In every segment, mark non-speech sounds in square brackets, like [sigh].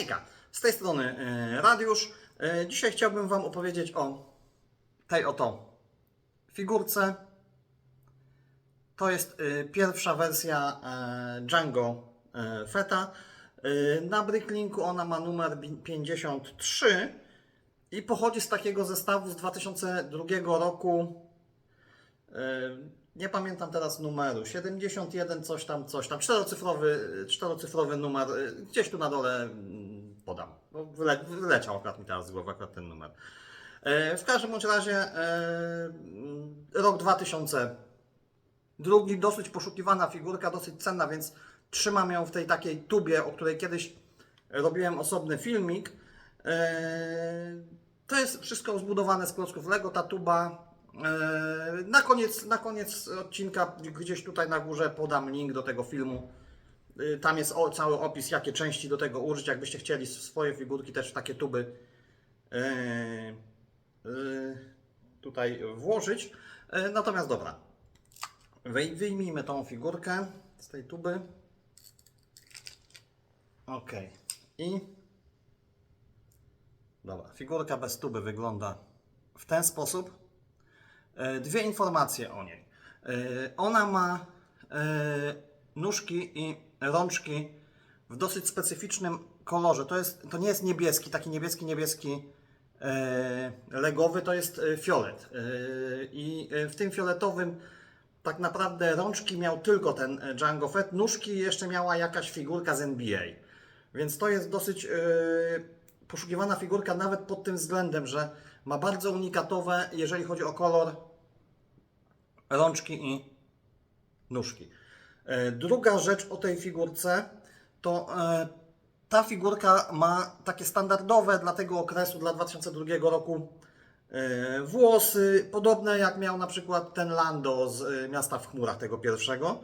Hejka, z tej strony e, Radiusz. E, Dzisiaj chciałbym Wam opowiedzieć o tej oto figurce. To jest e, pierwsza wersja Django Feta. Na Bricklinku ona ma numer bi- 53 i pochodzi z takiego zestawu z 2002 roku. E, Nie pamiętam teraz numeru. 71 coś tam, coś tam. Czterocyfrowy, czterocyfrowy numer. e, Gdzieś tu na dole mm, podam. Bo wyle, wyleciał akurat mi teraz z głowy akurat ten numer. E, W każdym bądź razie e, mm, rok 2000 Drugi dosyć poszukiwana figurka, dosyć cenna, więc trzymam ją w tej takiej tubie, o której kiedyś robiłem osobny filmik. Eee, To jest wszystko zbudowane z klocków Lego, ta tuba. Eee, Na koniec, na koniec odcinka, gdzieś tutaj na górze podam link do tego filmu. Eee, Tam jest cały opis, jakie części do tego użyć, jakbyście chcieli swoje figurki też w takie tuby eee, tutaj włożyć. Natomiast dobra, Wyjmijmy tą figurkę z tej tuby. Ok. I. Dobra, figurka bez tuby wygląda w ten sposób. E, Dwie informacje o niej. E, Ona ma e, nóżki i rączki w dosyć specyficznym kolorze. To, jest, to nie jest niebieski, taki niebieski, niebieski legowy, to jest fiolet. I w tym fioletowym tak naprawdę rączki miał tylko ten Django Fett, nóżki jeszcze miała jakaś figurka z NBA. Więc to jest dosyć poszukiwana figurka nawet pod tym względem, że ma bardzo unikatowe, jeżeli chodzi o kolor, rączki i nóżki. E, Druga rzecz o tej figurce to e, ta figurka ma takie standardowe dla tego okresu, dla 2002 roku e, włosy, podobne jak miał na przykład ten Lando z Miasta w chmurach tego pierwszego.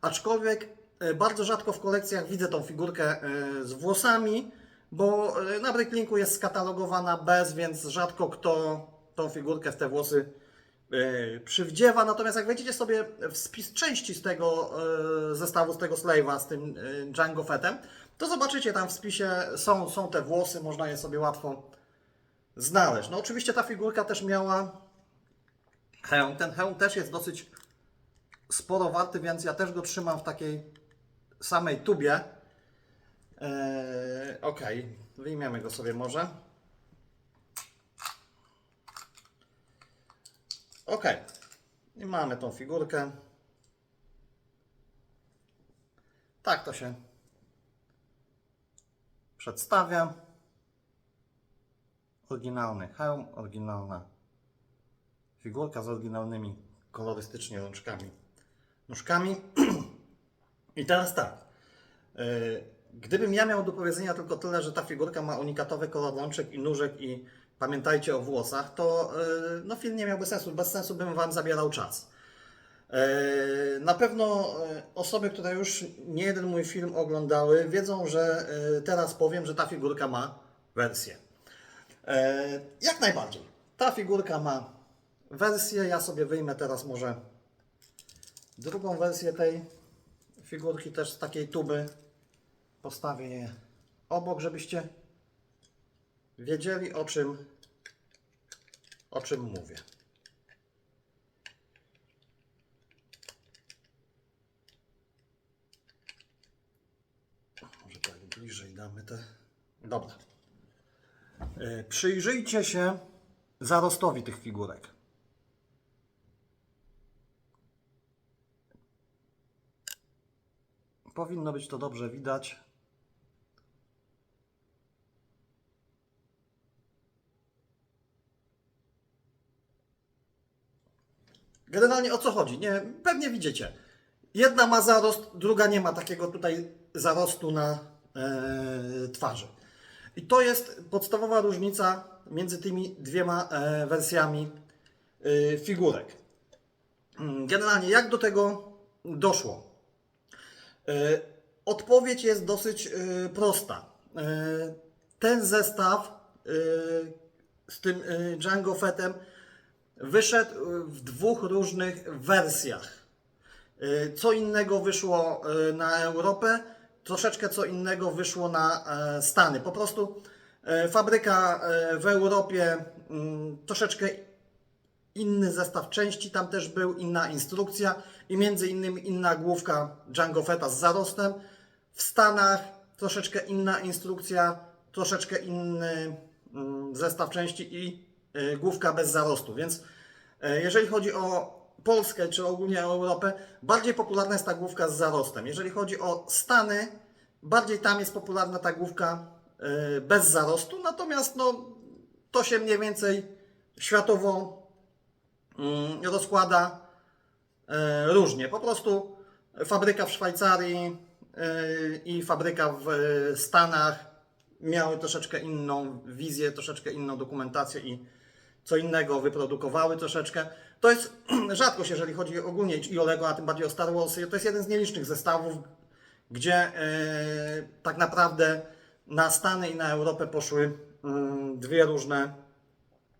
Aczkolwiek bardzo rzadko w kolekcjach widzę tą figurkę z włosami, bo na Bricklinku jest skatalogowana bez, więc rzadko kto tą figurkę w te włosy przywdziewa. Natomiast jak wejdziecie sobie w spis części z tego e, zestawu, z tego Slave'a, z tym e, Django Fettem, to zobaczycie tam w spisie są, są te włosy, można je sobie łatwo znaleźć. No oczywiście ta figurka też miała hełm. Ten hełm też jest dosyć sporo warty, więc ja też go trzymam w takiej samej tubie. Eee, ok, wyjmiemy go sobie może. Ok, i mamy tą figurkę. Tak to się przedstawia. Oryginalny hełm, oryginalna figurka z oryginalnymi kolorystycznie rączkami, nóżkami. [clears throat] I teraz tak. Yy, Gdybym ja miał do powiedzenia tylko tyle, że ta figurka ma unikatowy kolor rączek i nóżek i pamiętajcie o włosach, to yy, no, film nie miałby sensu. Bez sensu bym Wam zabierał czas. Yy, Na pewno yy, osoby, które już nie jeden mój film oglądały, wiedzą, że yy, teraz powiem, że ta figurka ma wersję. E, Jak najbardziej. Ta figurka ma wersję. Ja sobie wyjmę teraz może drugą wersję tej figurki też z takiej tuby. Postawię je obok, żebyście wiedzieli o czym o czym mówię. Może tak bliżej damy te. Dobra. E, Przyjrzyjcie się zarostowi tych figurek. Powinno być to dobrze widać. Generalnie o co chodzi? Nie, pewnie widzicie. Jedna ma zarost, druga nie ma takiego tutaj zarostu na e, twarzy. I to jest podstawowa różnica między tymi dwiema e, wersjami e, figurek. Mm, Generalnie jak do tego doszło? E, Odpowiedź jest dosyć e, prosta. E, Ten zestaw e, z tym e, Django Fettem wyszedł e, w dwóch różnych wersjach. E, Co innego wyszło e, na Europę, troszeczkę co innego wyszło na e, Stany. Po prostu e, fabryka e, w Europie mm, troszeczkę inny zestaw części tam też był, inna instrukcja i między innymi inna główka Django Feta z zarostem. W Stanach troszeczkę inna instrukcja, troszeczkę inny mm, zestaw części i y, główka bez zarostu. Więc e, jeżeli chodzi o Polskę czy ogólnie o Europę, bardziej popularna jest ta główka z zarostem. Jeżeli chodzi o Stany, bardziej tam jest popularna ta główka y, bez zarostu, natomiast no, to się mniej więcej światowo mm, rozkłada e, różnie. Po prostu fabryka w Szwajcarii e, i fabryka w e, Stanach miały troszeczkę inną wizję, troszeczkę inną dokumentację i co innego wyprodukowały troszeczkę. To jest [clears throat] rzadkość, jeżeli chodzi ogólnie i o Lego, a tym bardziej o Star Wars. To jest jeden z nielicznych zestawów, gdzie e, tak naprawdę na Stany i na Europę poszły mm, dwie różne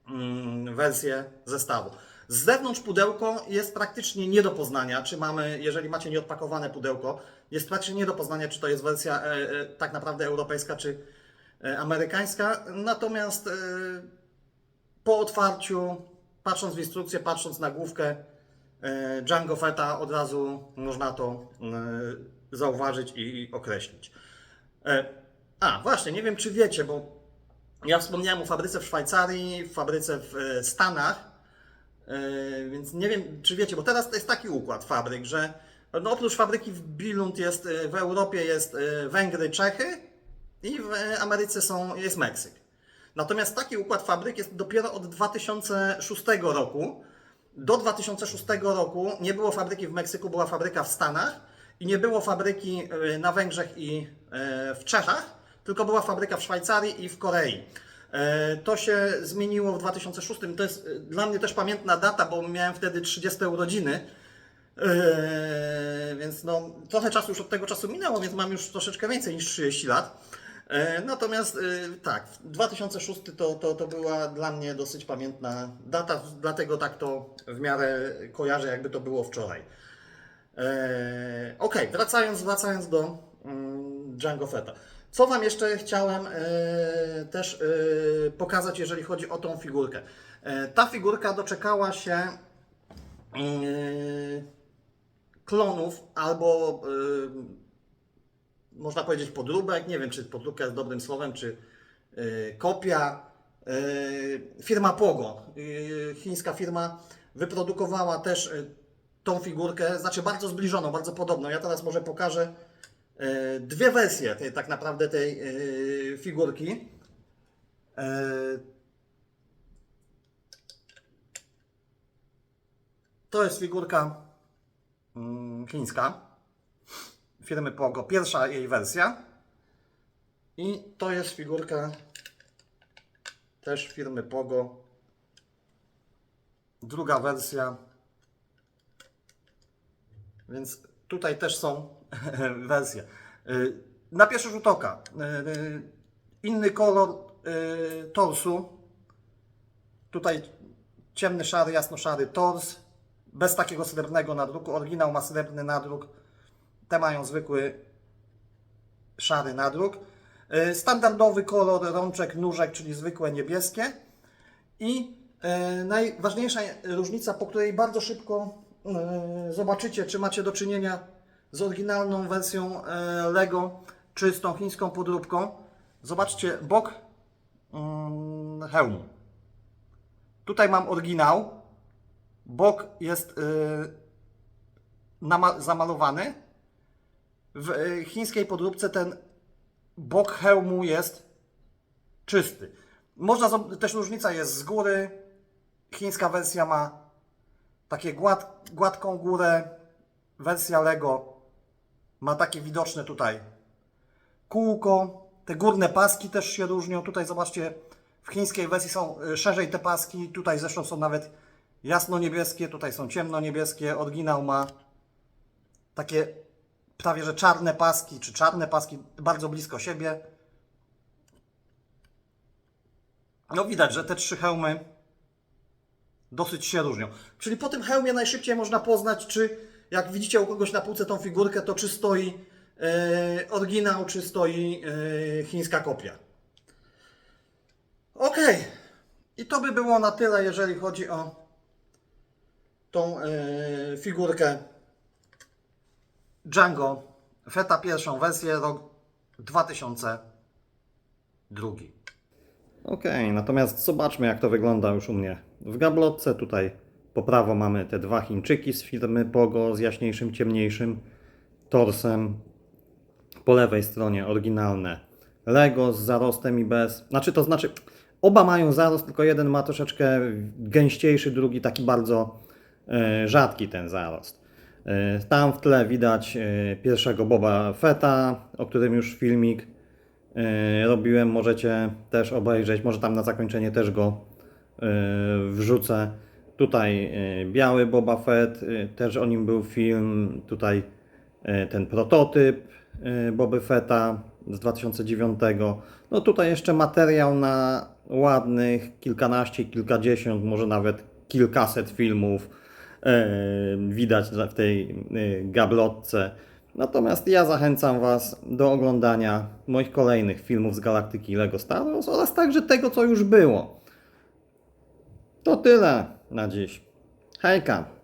mm, wersje zestawu. Z zewnątrz pudełko jest praktycznie nie do poznania, czy mamy, jeżeli macie nieodpakowane pudełko, jest praktycznie nie do poznania, czy to jest wersja e, e, tak naprawdę europejska, czy amerykańska. Natomiast po otwarciu, patrząc w instrukcję, patrząc na główkę e, Django Feta, od razu można to e, zauważyć i określić. E, A, właśnie, nie wiem czy wiecie, bo ja wspomniałem o fabryce w Szwajcarii, fabryce w Stanach, więc nie wiem czy wiecie, bo teraz to jest taki układ fabryk, że no oprócz fabryki w Billund jest, w Europie jest Węgry, Czechy i w Ameryce są, jest Meksyk. Natomiast taki układ fabryk jest dopiero od 2006 roku. Do 2006 roku nie było fabryki w Meksyku, była fabryka w Stanach i nie było fabryki e, na Węgrzech i e, w Czechach, tylko była fabryka w Szwajcarii i w Korei. E, To się zmieniło w 2006. To jest dla mnie też pamiętna data, bo miałem wtedy 30 urodziny. Więc no, trochę czasu już od tego czasu minęło, więc mam już troszeczkę więcej niż 30 lat. Eee, natomiast e, tak, 2006 to, to, to była dla mnie dosyć pamiętna data, dlatego tak to w miarę kojarzę, jakby to było wczoraj. Eee, ok, wracając, wracając do mm, Django Feta. Co Wam jeszcze chciałem e, też e, pokazać, jeżeli chodzi o tą figurkę. E, ta figurka doczekała się e, klonów albo można powiedzieć podróbek, nie wiem czy podróbka jest dobrym słowem, czy y, kopia. Y, firma Pogo, y, chińska firma, wyprodukowała też tą figurkę, znaczy bardzo zbliżoną, bardzo podobną. Ja teraz może pokażę dwie wersje tej, tak naprawdę tej figurki. To jest figurka mm, chińska firmy Pogo, pierwsza jej wersja. I to jest figurka też firmy Pogo, druga wersja. Więc tutaj też są [laughs] wersje. Na pierwszy rzut oka y, inny kolor y, torsu. Tutaj ciemny szary, jasno szary tors bez takiego srebrnego nadruku. Oryginał ma srebrny nadruk. Te mają zwykły szary nadruk. Y, Standardowy kolor rączek, nóżek, czyli zwykłe niebieskie. I y, najważniejsza różnica, po której bardzo szybko y, zobaczycie, czy macie do czynienia z oryginalną wersją Lego, czy z tą chińską podróbką. Zobaczcie bok mm, hełmu. Tutaj mam oryginał. Bok jest zamalowany. W y, chińskiej podróbce ten bok hełmu jest czysty. Można też różnica jest z góry. Chińska wersja ma takie gład, gładką górę. Wersja Lego ma takie widoczne tutaj kółko. Te górne paski też się różnią. Tutaj zobaczcie, w chińskiej wersji są y, szerzej te paski. Tutaj zresztą są nawet jasno-niebieskie, tutaj są ciemno-niebieskie. Oryginał ma takie prawie że czarne paski, czy czarne paski bardzo blisko siebie. No widać, że te trzy hełmy dosyć się różnią. Czyli po tym hełmie najszybciej można poznać, czy jak widzicie u kogoś na półce tą figurkę, to czy stoi e, oryginał, czy stoi e, chińska kopia. Ok. I to by było na tyle, jeżeli chodzi o tą e, figurkę Django Feta pierwszą wersję rok 2002. Ok, natomiast zobaczmy jak to wygląda już u mnie w gablotce. Tutaj po prawo mamy te dwa Chińczyki z firmy Pogo z jaśniejszym, ciemniejszym torsem. Po lewej stronie oryginalne Lego z zarostem i bez. Znaczy to znaczy oba mają zarost, tylko jeden ma troszeczkę gęściejszy, drugi taki bardzo e, rzadki ten zarost. E, Tam w tle widać e, pierwszego Boba Fetta, o którym już filmik e, robiłem. Możecie też obejrzeć. Może tam na zakończenie też go wrzucę. Tutaj biały Boba Fett, też o nim był film. Tutaj ten prototyp Boby Fetta z 2009. No tutaj jeszcze materiał na ładnych kilkanaście, kilkadziesiąt, może nawet kilkaset filmów widać w tej gablotce. Natomiast ja zachęcam Was do oglądania moich kolejnych filmów z galaktyki LEGO Star Wars oraz także tego, co już było. To tyle na dziś. Hejka!